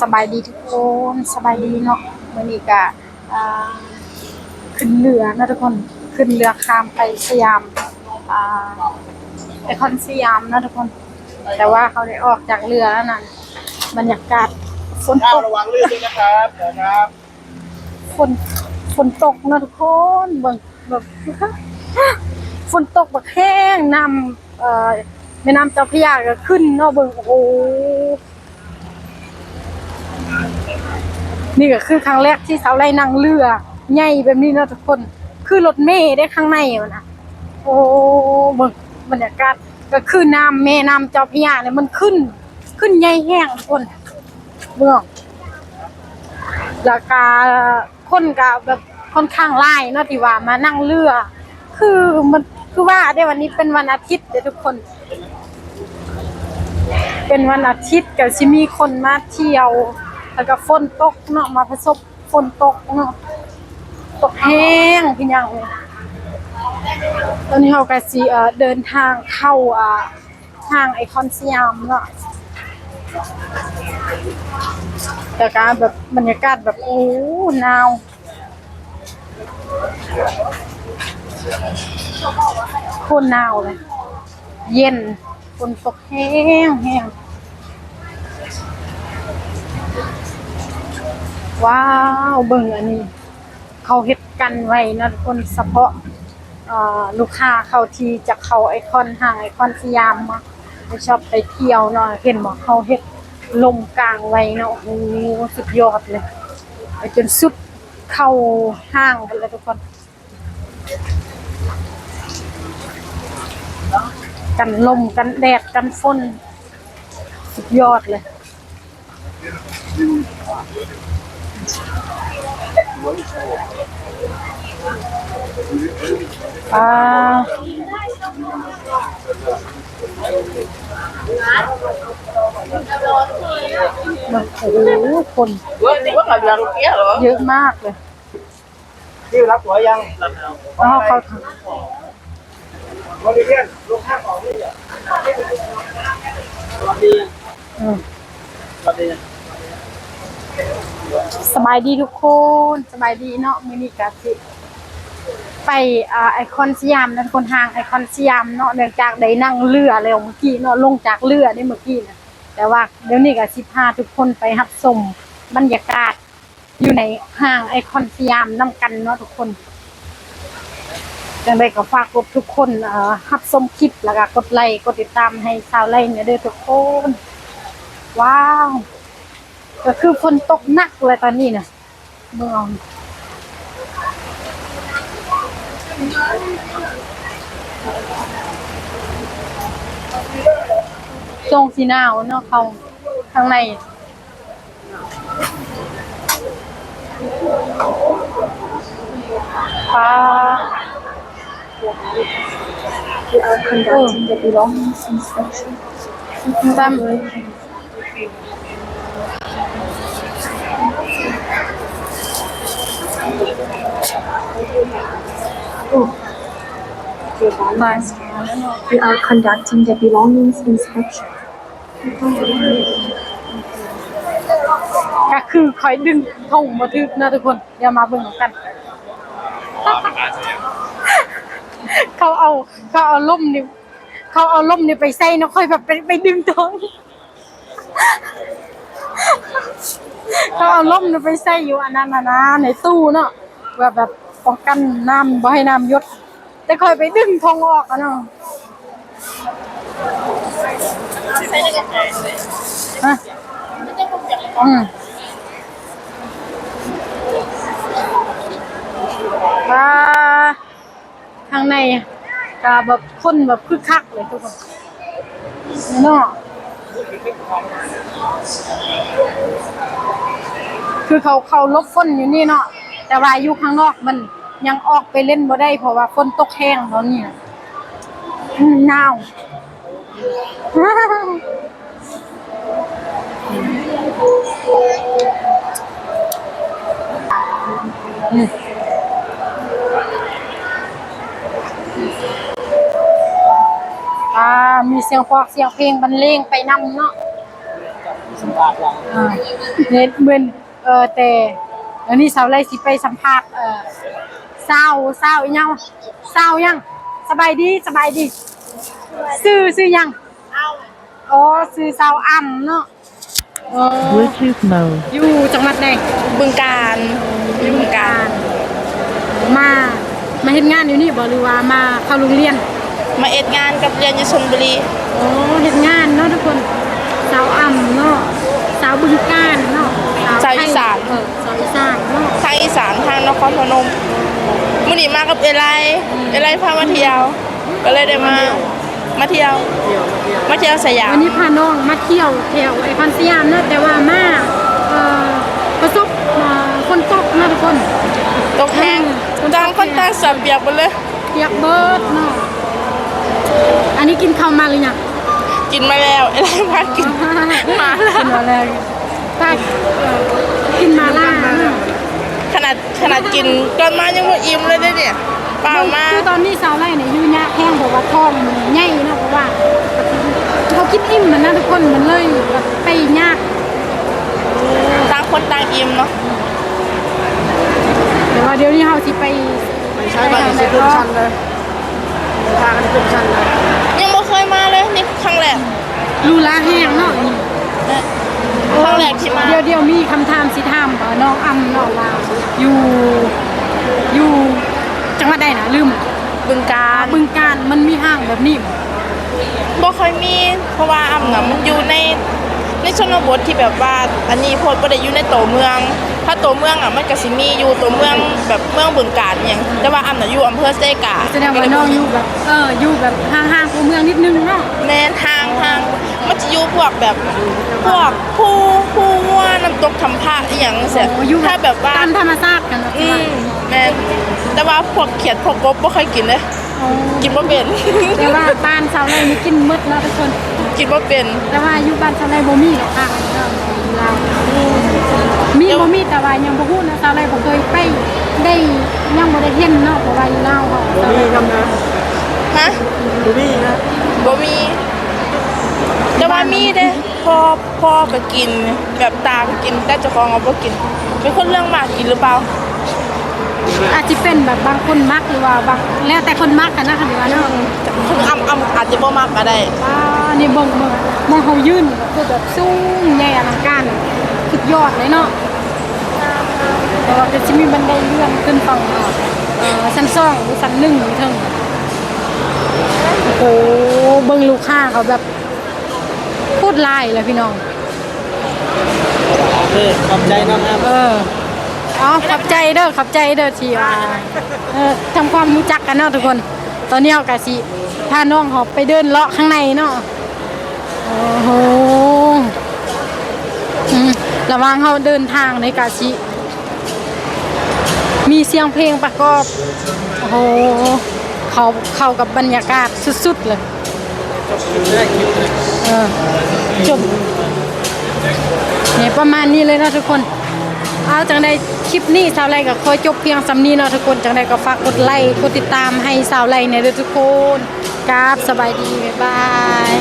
สบายดีทุกคนสบายดีเนาะมื้อนี้ก็อ่าขึ้นเรือนะทุกคนขึ้นเรือข้ามไปสยามอ่าไอคอนสยามนะทุกคน แต่ว่าเขาได้ออกจากเรือแล้วนั่นบรรยากาศฝนข้าตวกระวังลื่นด้วยนะครับนะครับฝนฝนตกนะทุกคนเบิ่งแบบฝนตกแบบแห้งน้ำเอ่อ แม่น้ำเจ้าพระยาก็ขึ้นเนาะเบิงโอ้โหนี่ก็คือครั้งแรกที่สาวไล่นั่งเรือใหญ่แบบนี้เนาะทุกคน คือรถเมล์ได้ข้างในอะนะโอ้เบิงบรรยากาศก็คือน้ำแม่น้ำเจ้าพระยาเนี่ยมันขึ้น ขึ้นใหญ่แห้งทุกคนเบิ่งแล้วก็คนก็แบบค่อนข้างไล่เนาะที่ว่ามานั่งเรือ คือมัน คือว่าได้วันนี้เป็นวันอาทิตย์เด้อทุกคน เป็นวันอาทิตย์ก็สิมีคนมาเที่ยว แล้วก็ฝนตกเนาะมาผสมฝนตกเนาะตกแห้งพี่ยังตอนนี้เราก็สิเอ่อเดินทางเข้าอ่าห้างไอคอนสยามเนาะแต่การแบบบรรยากาศแบบโอ้หนาวโค ตรหนาวเลย เย็นฝนตกแห้งแห้งว้าวเบิ่งอันนี้ เขาเฮ็ดกันไว้นะทุกคนเฉพาะลูกค้าเขาที่จะเข้าไอคอนห้างไอคอนสยามมาไชอบไปเที่ยวเนาะเห็นบอเขาเฮ็ดลงกลางไว้เนาะโอ้โหสุดยอดเลยไปจนสุดเข้าห้างกันเลยทุกคน กันลมกันแดดกันฝนสุดยอดเลย อ่าแบบโอ้โหคนว่าว่ากับยังเกี้ยเหรอเยอะมากเลยพี่รับหัวยังอ๋อเขาวั นนี้เพื่อนลูกข้างของนี่อะสวัสดีอืมสวัสดีสบายดีทุกคนสบายดีเนาะมินิกาสิไปอไอคอนสยามนั่นคนทางไอคอนสยามเนาะเนื่องจากได้นั่งเรือแล้วเมื่อกี้เนาะลงจากเรือได้เมื่อกี้นะแต่ว่าเดี๋ยวนี้ก็สิพาทุกคนไปรับชมบรรยากาศอยู่ในห้างไอคอนสยามนํกันเนาะทุกคน ยังไงก็ฝากทุกคนเอ่อรับชมคลิปแล้วก็กดไลค์กดติดตามให้ชาวไลค์เนี่ยด้อทุกคน ว้าวก็คือฝนตกหนักเลยตอนนี้เนี่ยเมืองทรงสีหนาวเนาะเขาข้างในปลา We are conducting the belongings inspection. ตั้ม มา We are conducting the belongings inspection. ก็คือคอยดึงธงมาทึกนะทุกคนเดี๋ยวมาเบิ่งกัน เขาเอาเขาเอาล่มนี่เขาเอาล่มนี่ไปใส่นะค่อยแบบไปไปดึงธงเขาเอาล่มนี่ไปใส่อยู่อันนั้นนะในตู้เนาะแบบแบบป้องกันน้ำบ่ให้น้ำยด แต่ค่อยไปดึงธงออกอะเนาะฮะอืมว่า ข้างในก็แบบคนแบบคึกคักเลยทุกคนเนาะคือเขาเขาลบฝนอยู่นี่เนาะแต่ว่าอยู่ข้างนอกมันยังออกไปเล่นบ่ได้เพราะว่าฝนตกแห้งตอนนี้หนาวอ่ามีเสียงพอกเสียงเพลงบรรเลงไปนำเนาะสัมภาษณ์เราอ่าเน็ตเบิ่นเออแต่แล้วนี่สาวไล่สิไปสัมภาษณ์เออสาวสาวอีหยังวะสาวยังสบายดีสบายดีซื้อซื้อยังอ๋อซื้อสาวอ่ำเนาะอ๋อ Bluetooth mode. อยู่จังหวัดไหนบึงการอยู่บึงการ มา มาเฮ็ดงานอยู่นี่บ่หรือว่ามาเข้าโรงเรียน มาเอ็ดงานกับเรียนอยู่ชลบุรีอ๋อเฮ็ดงานเนาะทุกคนสาวอ่ำเนาะสาวบึงการเนาะไทยเออสาวอีสานเนาะทางอีสานทางนครพนมมื้อนี้มากับเอไลเอไลพามาเที่ยว ก็เลยได้มามาเที่ยว มาเที่ยวสยามวันนี้พาน้องมาเที่ยวแถวไอคอนสยามเนาะแต่ว่ามาเอ่อประสบเอ่อฝนตกเนาะทุกคนตกแห้งต่างคนต่างสอบเปียกไปเลย เปียกเบิดเนาะ อันนี้กินข้าวมาหรือยังกินมาแล้วเอไลพากินมาแล้วกินมาแล้วถ้าเอ่อกินมาล่าเนาะขนาดขนาดกินก่อนมายังบ่อิ่มเลยเด้อเนี่ยเปล่ามาคือตอนนี้สาวไร่เนี่ยอยู่ยากแห้งเพราะว่าท้องมันใหญ่เนาะเพราะว่าเขากินอิ่มมันนะทุกคนมันเลยแบบไปยากต่างคนต่างอิ่มเนาะแต่ว่าเดี๋ยวนี้เขาสิไปไม่ใช่ว่าจะขึ้นชั้นเลย พากันขึ้นชั้นเลยยังบ่เคยมาเลยนี่ครั้งแรกลูลาแห้งเนาะนี่ครั้งแรกที่มาเดี๋ยวเดี๋ยวมีคำถามสิถามเอ่อน้องอ้ำน้องลาวอยู่อยู่จังหวัดใดนะลืมบึงการบึงการมันมีห้างแบบนี้บ่บ่ค่อยมีเพราะว่าอ่ำน่ะมันอยู่ในในชนบทที่แบบว่าอันนี้โพดบ่ได้อยู่ในตัวเมือง ถ้าตัวเมืองอะมันก็สิมีอยู่ตัวเมืองแบบเมืองบึงการอหย่างแต่ว่าอ่ำน่ะอยู่อำเภอเซกาแสดงว่าน้องอยู่แบบเอออยู่แบบห่างๆของเมืองนิดนึงเนาะแม่นทางทางมันจะอยู่พวกแบบพวกผู้ผู้วัวน้ำตกทำพระอหย่างเสียโอ้อยู่ถ้าแบบว่าตามธรรมชาติกันเนาะอืมแม่นแต่ว่าพวกเขียดพวกกบบ่ค่อยกินเลยอ๋อกินบ่เป็นแต่ว่าบ้านชาวไร่นี่กินหมดเนาะทุกคนกินบ่เป็นแต่ว่าอยู่บ้านชาวไร่บ่มีหรอกค่ะเนาะเรา มีบ่มีแต่ว่ายังบ่ฮู้นะชาวไร่บ่เคยไปได้ยังบ่ได้เห็นเนาะเพราะว่าอยู่ลาวเขาบูมี่ทำนะฮะบูมี่นะบ่มี แต่ว่ามีเด้พ่อพ่อก็กิน แบบตาก็กินแต่เจ้าของเอาบ่กินเป็นคนเรื่องมากกินหรือเปล่า อาจจะเป็นแบบบางคนมักหรือว่าบางแล้วแต่คนมักกันนะคะหรือว่าเนาะถึงอำอำอาจจะบ่มากก็ได้อ่านี่เบิ่งเบิ่งมองเขายืนก็คือแบบสูงใหญ่อลังการ สุดยอดเลยเนาะแต่ว่าก็จะมีบันไดเลื่อนขึ้นฝั่งเนาะเอ่อชั้นสองหรือชั้นหนึ่งหรือถึงโอ้โหเบิ่งลูกค้าเขาแบบพูดลายเลยพี่น้องโอเคขอบใจน้องอ้ำเอออ๋อขอบใจเด้อขอบใจเด้อที่ว่าเออทำความรู้จักกันเนาะทุกคน ตอนนี้เอากะสิพาน้องหอบไปเดินเลาะข้างในเนาะโอ้โหอืม ระหวังเขาเดินทางในกาชิ มีเสียงเพลงประกอบ โอ้โห เขาเข้ากับบรรยากาศสุดๆเลยเออจบเนี่ยประมาณนี้เลยนะทุกคน เอาจังใดคลิปนี้สาวไลก็ขอจบเพียงสำนี้เนาะทุกคน จังใดก็ฝากกดไลค์กดติดตามให้สาวไลเนี่ยเด้อทุกคนกราบสบายดี บ๊ายบาย